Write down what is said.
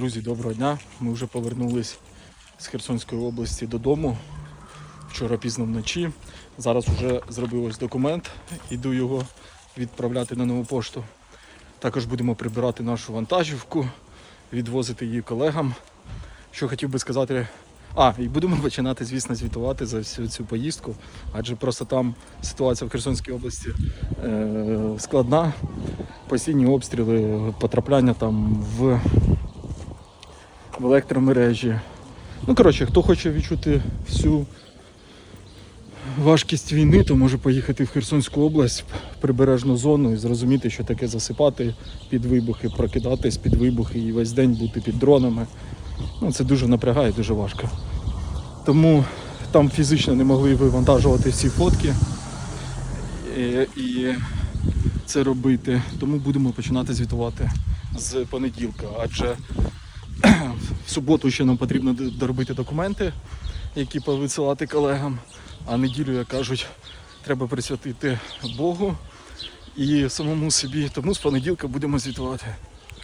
Друзі, доброго дня. Ми вже повернулись з Херсонської області додому. Вчора пізно вночі. Зараз вже зробилось документ. Іду його відправляти на нову пошту. Також будемо прибирати нашу вантажівку, відвозити її колегам. Що хотів би сказати. А, і будемо починати, звісно, звітувати за всю цю поїздку, адже просто там ситуація в Херсонській області е- складна. Постійні обстріли, потрапляння там в в електромережі. Ну, коротше, хто хоче відчути всю важкість війни, то може поїхати в Херсонську область, в прибережну зону і зрозуміти, що таке засипати під вибухи, прокидатись під вибухи і весь день бути під дронами. Ну, це дуже напрягає, дуже важко. Тому там фізично не могли вивантажувати всі фотки і, і це робити. Тому будемо починати звітувати з понеділка, адже в суботу ще нам потрібно доробити документи, які повисилати колегам. А неділю, як кажуть, треба присвятити Богу і самому собі. Тому з понеділка будемо звітувати.